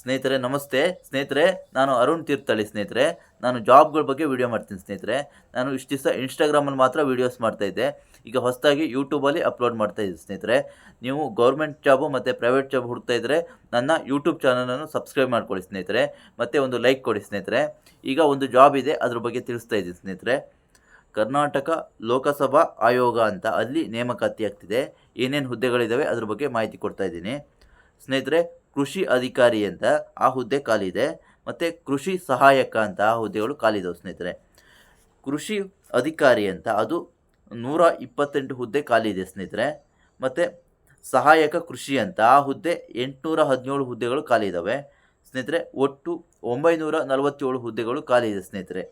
ಸ್ನೇಹಿತರೆ, ನಮಸ್ತೆ. ಸ್ನೇಹಿತರೆ, ನಾನು ಅರುಣ್ ತೀರ್ಥಳ್ಳಿ ಸ್ನೇಹಿತರೆ. ನಾನು ಜಾಬ್ಗಳ ಬಗ್ಗೆ ವಿಡಿಯೋ ಮಾಡ್ತೀನಿ ಸ್ನೇಹಿತರೆ. ನಾನು ಇಷ್ಟು ದಿವಸ ಇನ್ಸ್ಟಾಗ್ರಾಮಲ್ಲಿ ಮಾತ್ರ ವೀಡಿಯೋಸ್ ಮಾಡ್ತಾಯಿದ್ದೆ ಈಗ ಹೊಸದಾಗಿ ಯೂಟ್ಯೂಬಲ್ಲಿ ಅಪ್ಲೋಡ್ ಮಾಡ್ತಾ ಇದ್ದೀನಿ ಸ್ನೇಹಿತರೆ. ನೀವು ಗೌರ್ಮೆಂಟ್ ಜಾಬು ಮತ್ತು ಪ್ರೈವೇಟ್ ಜಾಬ್ ಹುಡ್ತಾ ಇದ್ದರೆ ನನ್ನ ಯೂಟ್ಯೂಬ್ ಚಾನಲನ್ನು ಸಬ್ಸ್ಕ್ರೈಬ್ ಮಾಡ್ಕೊಳ್ಳಿ ಸ್ನೇಹಿತರೆ. ಮತ್ತು ಒಂದು ಲೈಕ್ ಕೊಡಿ ಸ್ನೇಹಿತರೆ. ಈಗ ಒಂದು ಜಾಬ್ ಇದೆ, ಅದ್ರ ಬಗ್ಗೆ ತಿಳಿಸ್ತಾ ಇದ್ದೀನಿ ಸ್ನೇಹಿತರೆ. ಕರ್ನಾಟಕ ಲೋಕಸಭಾ ಆಯೋಗ ಅಂತ ಅಲ್ಲಿ ನೇಮಕಾತಿ ಆಗ್ತಿದೆ ಏನೇನು ಹುದ್ದೆಗಳಿದ್ದಾವೆ ಅದ್ರ ಬಗ್ಗೆ ಮಾಹಿತಿ ಕೊಡ್ತಾ ಇದ್ದೀನಿ. ಸ್ನೇಹಿತರೆ ಕೃಷಿ ಅಧಿಕಾರಿ ಅಂತ ಆ ಹುದ್ದೆ ಖಾಲಿದೆ. ಮತ್ತು ಕೃಷಿ ಸಹಾಯಕ ಅಂತ ಆ ಹುದ್ದೆಗಳು ಖಾಲಿದವು ಸ್ನೇಹಿತರೆ. ಕೃಷಿ ಅಧಿಕಾರಿ ಅಂತ ಅದು ನೂರ ಇಪ್ಪತ್ತೆಂಟು ಹುದ್ದೆ ಖಾಲಿದೆ ಸ್ನೇಹಿತರೆ. ಮತ್ತು ಸಹಾಯಕ ಕೃಷಿ ಅಂತ ಆ ಹುದ್ದೆ ಎಂಟುನೂರ ಹದಿನೇಳು ಹುದ್ದೆಗಳು ಖಾಲಿ ಇದ್ದಾವೆ ಸ್ನೇಹಿತರೆ, ಒಟ್ಟು ಒಂಬೈನೂರ ನಲವತ್ತೇಳು ಹುದ್ದೆಗಳು ಖಾಲಿ ಇದೆ ಸ್ನೇಹಿತರೆ.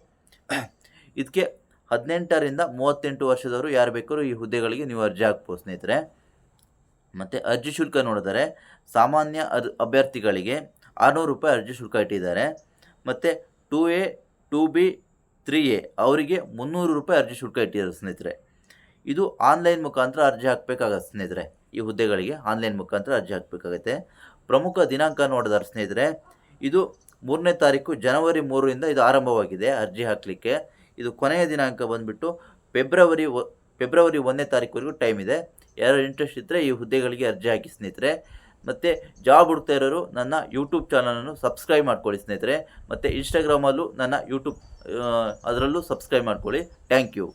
ಇದಕ್ಕೆ ಹದಿನೆಂಟರಿಂದ ಮೂವತ್ತೆಂಟು ವರ್ಷದವರು ಯಾರು ಬೇಕಾದ್ರೂ ಈ ಹುದ್ದೆಗಳಿಗೆ ನೀವು ಅರ್ಜಿ ಹಾಕ್ಬೋದು ಸ್ನೇಹಿತರೆ. ಮತ್ತು ಅರ್ಜಿ ಶುಲ್ಕ ನೋಡಿದರೆ ಸಾಮಾನ್ಯ ಅರ್, ಅಭ್ಯರ್ಥಿಗಳಿಗೆ ಆರುನೂರು ರೂಪಾಯಿ ಅರ್ಜಿ ಶುಲ್ಕ ಇಟ್ಟಿದ್ದಾರೆ. ಮತ್ತು two A two B three A ಅವರಿಗೆ ಮುನ್ನೂರು ರೂಪಾಯಿ ಅರ್ಜಿ ಶುಲ್ಕ ಇಟ್ಟಿದ್ದಾರೆ ಸ್ನೇಹಿತರೆ. ಇದು ಆನ್ಲೈನ್ ಮುಖಾಂತರ ಅರ್ಜಿ ಹಾಕಬೇಕಾಗತ್ತೆ ಸ್ನೇಹಿತರೆ. ಈ ಹುದ್ದೆಗಳಿಗೆ ಆನ್ಲೈನ್ ಮುಖಾಂತರ ಅರ್ಜಿ ಹಾಕಬೇಕಾಗತ್ತೆ. ಪ್ರಮುಖ ದಿನಾಂಕ ನೋಡಿದಾರೆ ಸ್ನೇಹಿತರೆ. ಇದು ಮೂರನೇ ತಾರೀಕು ಜನವರಿ ಮೂರರಿಂದ ಇದು ಆರಂಭವಾಗಿದೆ ಅರ್ಜಿ ಹಾಕಲಿಕ್ಕೆ. ಇದು ಕೊನೆಯ ದಿನಾಂಕ ಬಂದುಬಿಟ್ಟು ಫೆಬ್ರವರಿ ಫೆಬ್ರವರಿ ಒಂದನೇ ತಾರೀಕುವರೆಗೂ ಟೈಮ್ ಇದೆ. ಯಾರು ಇಂಟ್ರೆಸ್ಟ್ ಇದ್ದರೆ ಈ ಹುದ್ದೆಗಳಿಗೆ ಅರ್ಜಿ ಹಾಕಿ ಸ್ನೇಹಿತರೆ. ಮತ್ತು ಜಾಬ್ ಹುಡ್ತಾ ಇರೋರು ನನ್ನ ಯೂಟ್ಯೂಬ್ ಚಾನಲನ್ನು ಸಬ್ಸ್ಕ್ರೈಬ್ ಮಾಡ್ಕೊಳ್ಳಿ ಸ್ನೇಹಿತರೆ. ಮತ್ತು ಇನ್ಸ್ಟಾಗ್ರಾಮಲ್ಲೂ ನನ್ನ ಯೂಟ್ಯೂಬ್ ಅದರಲ್ಲೂ ಸಬ್ಸ್ಕ್ರೈಬ್ ಮಾಡ್ಕೊಳ್ಳಿ. Thank you